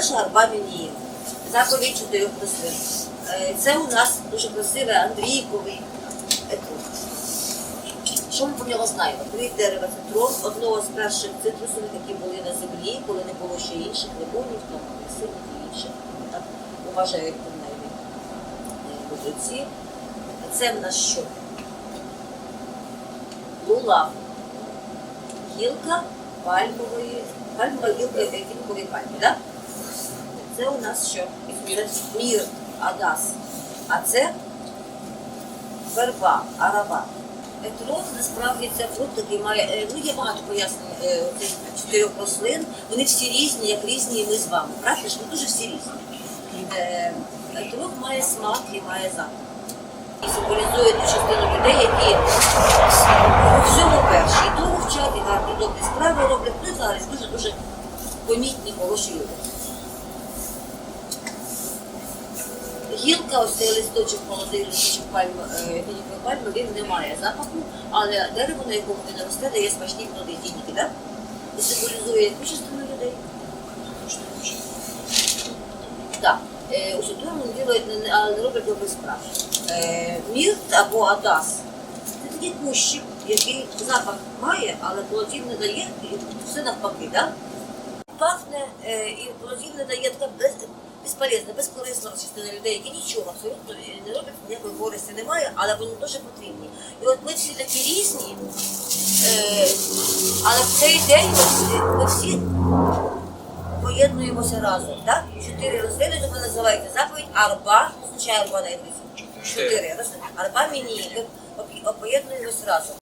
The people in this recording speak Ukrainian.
Перша гарба Мініїв. Заповідь чотирьох рослин. Е, Це у нас дуже красивий Андрійковий етрус. Що ми про нього знаємо? Три дерева це одного з перших цитрусових, які були на землі, коли не було ще інших лимонів, там апельсинів і інших. Так вважають принаймні е, мудреці. Це в нас що? Лулав. Гілка пальмової, пальмова гілка фінкової пальми, так? Це у нас що? Мір, адас. А це верба, арава. Етрон насправді це фрукт, який має, е, ну є багато пояснень е, цих чотирьох рослин. Вони всі різні, як різні і ми з вами. Правда ж? Ми дуже всі різні. Е, Етрон має смак і має запах. І символізує ту частину людей, які у всьому перші. І того вчать, і гарні добрі справи роблять. Ну і зараз дуже-дуже помітні, хороші люди. Гілка, ось цей листочок, молодий листочок пальми, фінікої пальми, він не має запаху, але дерево, на якому він росте, дає смачні плоди тільки, так? І символізує яку частину людей? Так, е, у чудовому ділають, не- роблять добрі справи. Е, мірт або адас це такий кущик, який запах має, але плодів не дає, і все навпаки, так? Пахне е, і плодів не дає така без, безполезна, безкорисна частина людей, які нічого абсолютно не роблять, ніякої користі немає, але вони дуже потрібні. І от ми всі такі різні, е, але в цей день ми всі, ми всі поєднуємося разом. Так? Чотири рослини, тому називається заповідь Арба, означає Арба на. Чотири рослини. Арба міні, ми поєднуємося разом.